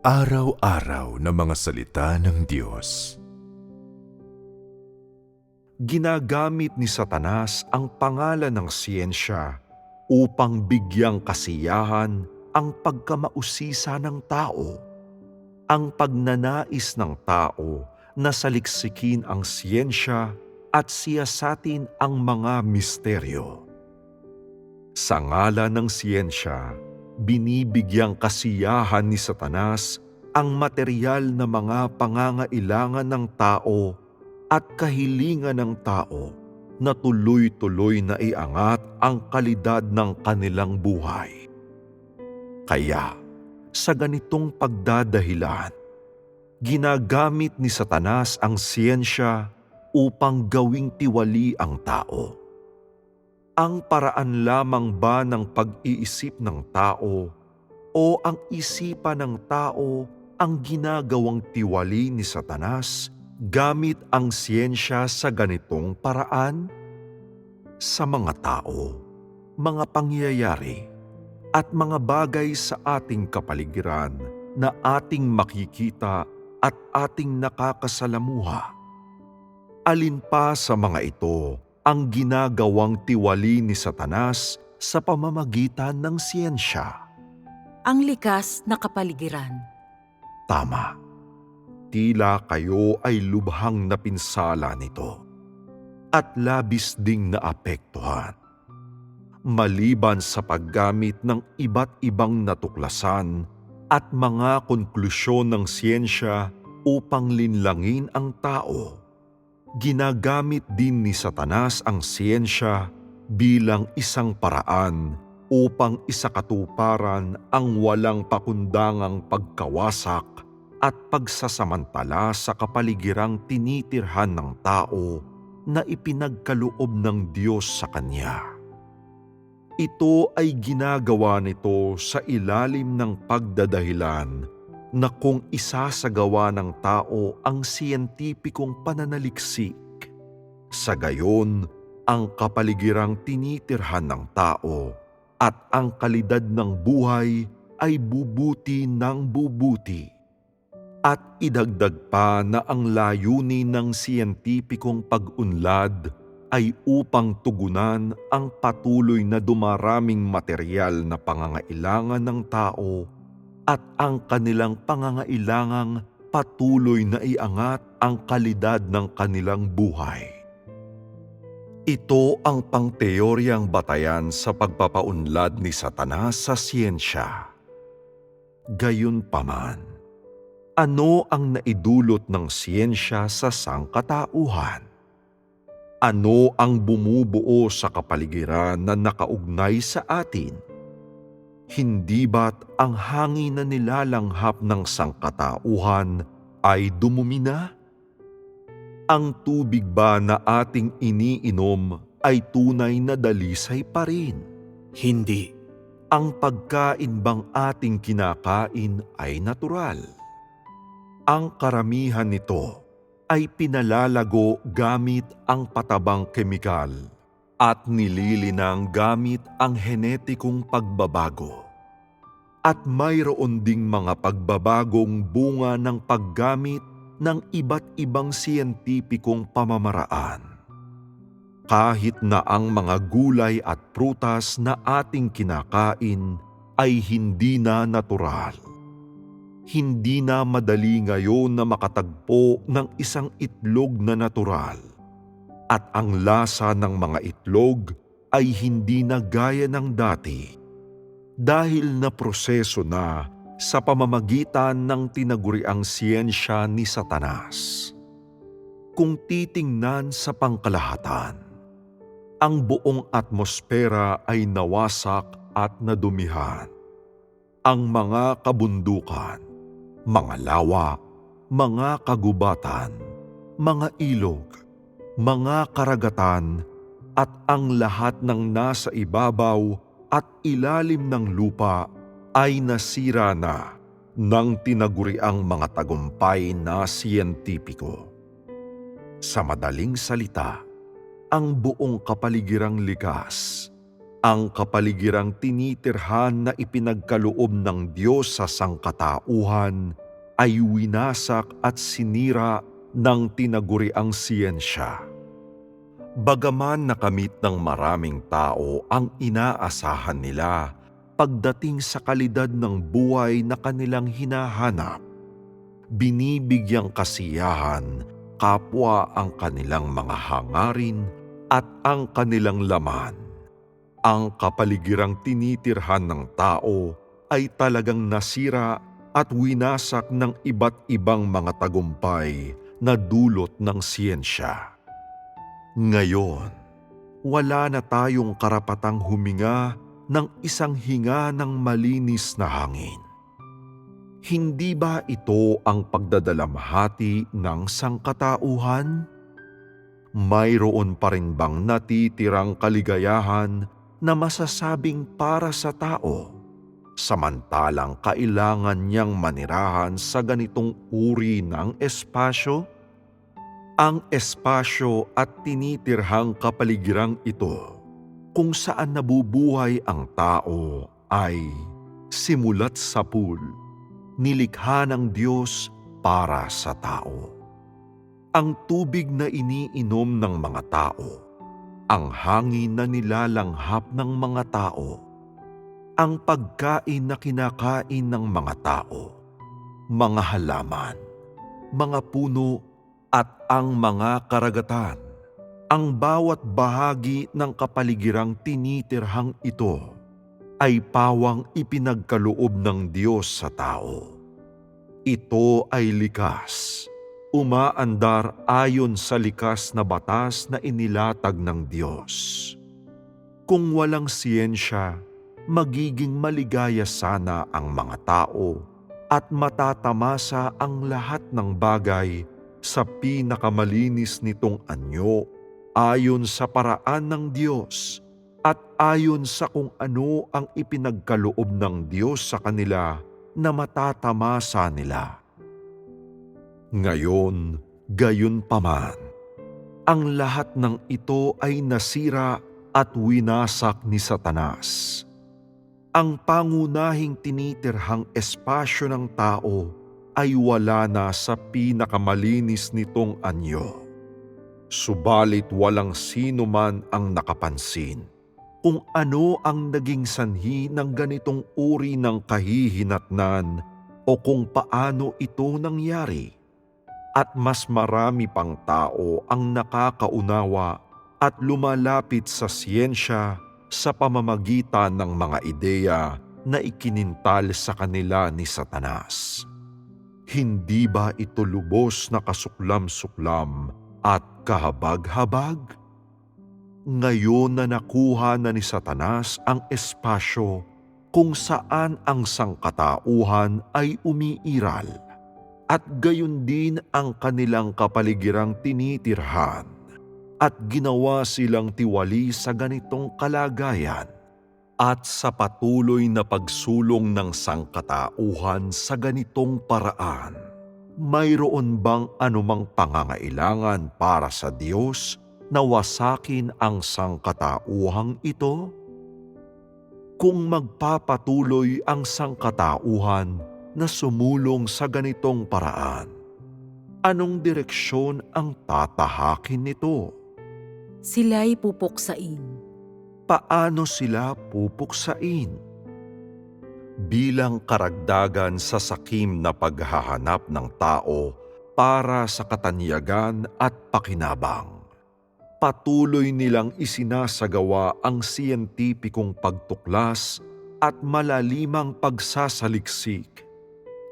Araw-araw na mga salita ng Diyos. Ginagamit ni Satanas ang pangalan ng siyensya upang bigyang kasiyahan ang pagkamausisa ng tao. Ang pagnanais ng tao na saliksikin ang siyensya at siyasatin ang mga misteryo. Sa ngala ng siyensya, binibigyang kasiyahan ni Satanas ang material na mga pangangailangan ng tao at kahilingan ng tao na tuloy-tuloy na iangat ang kalidad ng kanilang buhay. Kaya, sa ganitong pagdadahilan, ginagamit ni Satanas ang siyensya upang gawing tiwali ang tao ang paraan lamang ba ng pag-iisip ng tao o ang isipan ng tao ang ginagawang tiwali ni Satanas gamit ang siyensya sa ganitong paraan? Sa mga tao, mga pangyayari, at mga bagay sa ating kapaligiran na ating makikita at ating nakakasalamuha. Alin pa sa mga ito ang ginagawang tiwali ni Satanas sa pamamagitan ng siyensya. Ang likas na kapaligiran. Tama. Tila kayo ay lubhang napinsala nito at labis ding naapektuhan. Maliban sa paggamit ng iba't ibang natuklasan at mga konklusyon ng siyensya upang linlangin ang tao, ginagamit din ni Satanas ang siyensya bilang isang paraan upang isakatuparan ang walang pakundangang pagkawasak at pagsasamantala sa kapaligirang tinitirhan ng tao na ipinagkaloob ng Diyos sa Kanya. Ito ay ginagawa nito sa ilalim ng pagdadahilan na kung isasagawa ng tao ang siyentipikong pananaliksik, sa gayon ang kapaligirang tinitirhan ng tao at ang kalidad ng buhay ay bubuti ng bubuti. At idagdag pa na ang layunin ng siyentipikong pag-unlad ay upang tugunan ang patuloy na dumaraming material na pangangailangan ng tao at ang kanilang pangangailangang patuloy na iangat ang kalidad ng kanilang buhay. Ito ang pangteoryang batayan sa pagpapaunlad ni Satanas sa siyensya. Gayunpaman, ano ang naidulot ng siyensya sa sangkatauhan? Ano ang bumubuo sa kapaligiran na nakaugnay sa atin? Hindi ba't ang hangin na nilalanghap ng sangkatauhan ay dumumi na? Ang tubig ba na ating iniinom ay tunay na dalisay pa rin? Hindi. Ang pagkain bang ating kinakain ay natural? Ang karamihan nito ay pinalalago gamit ang patabang kemikal at nililinang gamit ang henetikong pagbabago. At mayroon ding mga pagbabagong bunga ng paggamit ng iba't ibang siyentipikong pamamaraan. Kahit na ang mga gulay at prutas na ating kinakain ay hindi na natural. Hindi na madali ngayon na makatagpo ng isang itlog na natural at ang lasa ng mga itlog ay hindi na gaya ng dati dahil na proseso na sa pamamagitan ng tinaguriang siyensya ni Satanas. Kung titingnan sa pangkalahatan, ang buong atmosfera ay nawasak at nadumihan. Ang mga kabundukan, mga lawa, mga kagubatan, mga ilog, mga karagatan at ang lahat ng nasa ibabaw at ilalim ng lupa ay nasira na ng tinaguriang mga tagumpay na siyentipiko. Sa madaling salita, ang buong kapaligirang likas Ang kapaligirang tinitirhan na ipinagkaloob ng Diyos sa sangkatauhan ay winasak at sinira ng tinaguriang siyensya. Bagaman nakamit ng maraming tao ang inaasahan nila pagdating sa kalidad ng buhay na kanilang hinahanap, binibigyang kasiyahan kapwa ang kanilang mga hangarin at ang kanilang laman. Ang kapaligirang tinitirhan ng tao ay talagang nasira at winasak ng iba't ibang mga tagumpay na dulot ng siyensya. Ngayon, wala na tayong karapatang huminga ng isang hinga ng malinis na hangin. Hindi ba ito ang pagdadalamhati ng sangkatauhan? Mayroon pa rin bang natitirang kaligayahan na masasabing para sa tao, samantalang kailangan niyang manirahan sa ganitong uri ng espasyo? Ang espasyo at tinitirhang kapaligirang ito kung saan nabubuhay ang tao ay simulat sa pool, nilikha ng Diyos para sa tao. Ang tubig na iniinom ng mga tao, ang hangin na nilalanghap ng mga tao, ang pagkain na kinakain ng mga tao, mga halaman, mga puno at ang mga karagatan. Ang bawat bahagi ng kapaligirang tinitirhang ito ay pawang ipinagkaloob ng Diyos sa tao. Ito ay likas, umaandar ayon sa likas na batas na inilatag ng Diyos. Kung walang siyensya, magiging maligaya sana ang mga tao at matatamasa ang lahat ng bagay sa pinakamalinis nitong anyo ayon sa paraan ng Diyos at ayon sa kung ano ang ipinagkaloob ng Diyos sa kanila na matatamasa nila. Ngayon, gayon paman, ang lahat ng ito ay nasira at winasak ni Satanas. Ang pangunahing tinitirhang espasyo ng tao ay wala na sa pinakamalinis nitong anyo. Subalit walang sino man ang nakapansin kung ano ang naging sanhi ng ganitong uri ng kahihinatnan o kung paano ito nangyari. At mas marami pang tao ang nakakaunawa at lumalapit sa siyensya sa pamamagitan ng mga ideya na ikinintal sa kanila ni Satanas. Hindi ba ito lubos na kasuklam-suklam at kahabag-habag? Ngayon na nakuha na ni Satanas ang espasyo kung saan ang sangkatauhan ay umiiral at gayon din ang kanilang kapaligirang tinitirhan at ginawa silang tiwali sa ganitong kalagayan at sa patuloy na pagsulong ng sangkatauhan sa ganitong paraan, mayroon bang anumang pangangailangan para sa Diyos na wasakin ang sangkatauhang ito? Kung magpapatuloy ang sangkatauhan na sumulong sa ganitong paraan, anong direksyon ang tatahakin nito? Sila'y pupuksain. paano sila pupuksain? Bilang karagdagan sa sakim na paghahanap ng tao para sa katanyagan at pakinabang. Patuloy nilang isinasagawa ang siyentipikong pagtuklas at malalimang pagsasaliksik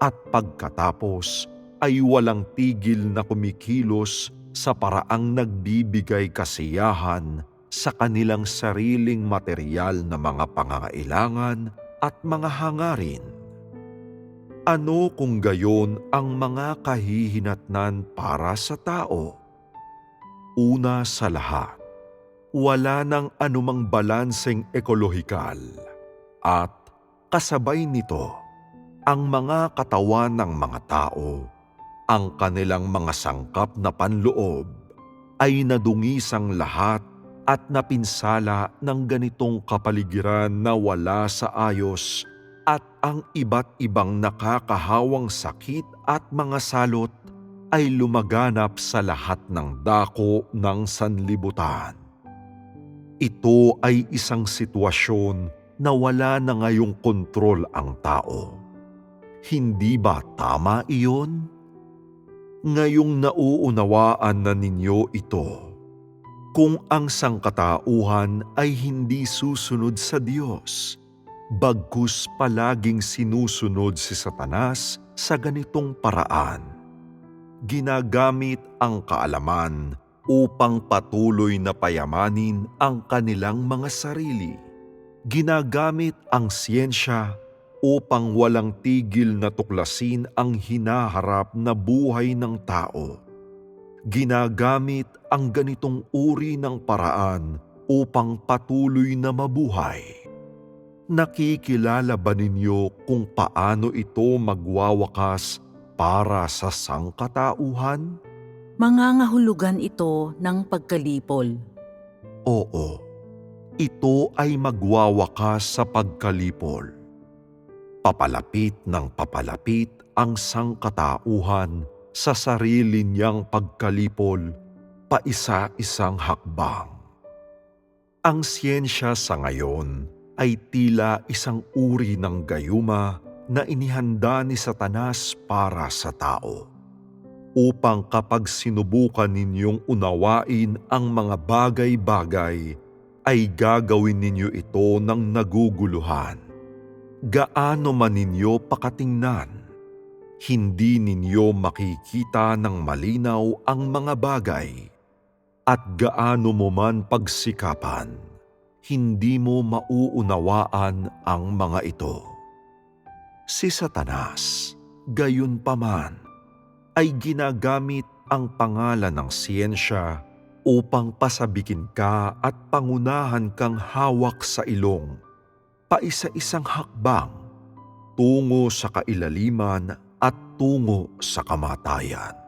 at pagkatapos ay walang tigil na kumikilos sa paraang nagbibigay kasiyahan sa kanilang sariling material na mga pangangailangan at mga hangarin. Ano kung gayon ang mga kahihinatnan para sa tao? Una sa lahat, wala nang anumang balanseng ekolohikal at kasabay nito ang mga katawan ng mga tao, ang kanilang mga sangkap na panloob ay nadungisang lahat at napinsala ng ganitong kapaligiran na wala sa ayos at ang iba't ibang nakakahawang sakit at mga salot ay lumaganap sa lahat ng dako ng sanlibutan. Ito ay isang sitwasyon na wala na ngayong kontrol ang tao. Hindi ba tama iyon? Ngayong nauunawaan na ninyo ito, kung ang sangkatauhan ay hindi susunod sa Diyos, bagkus palaging sinusunod si Satanas sa ganitong paraan. Ginagamit ang kaalaman upang patuloy na payamanin ang kanilang mga sarili. Ginagamit ang siyensya upang walang tigil na tuklasin ang hinaharap na buhay ng tao. Ginagamit ang ganitong uri ng paraan upang patuloy na mabuhay. Nakikilala ba ninyo kung paano ito magwawakas para sa sangkatauhan? Mangangahulugan ito ng pagkalipol. Oo, ito ay magwawakas sa pagkalipol. Papalapit ng papalapit ang sangkatauhan sa sarili niyang pagkalipol, paisa-isang hakbang. Ang siyensya sa ngayon ay tila isang uri ng gayuma na inihanda ni Satanas para sa tao upang kapag sinubukan ninyong unawain ang mga bagay-bagay, ay gagawin ninyo ito ng naguguluhan. Gaano man ninyo pakatingnan, hindi ninyo makikita ng malinaw ang mga bagay. At gaano mo man pagsikapan, hindi mo mauunawaan ang mga ito. Si Satanas, gayon paman, ay ginagamit ang pangalan ng siyensya upang pasabikin ka at pangunahan kang hawak sa ilong, paisa-isang hakbang, tungo sa kailaliman at tungo sa kamatayan.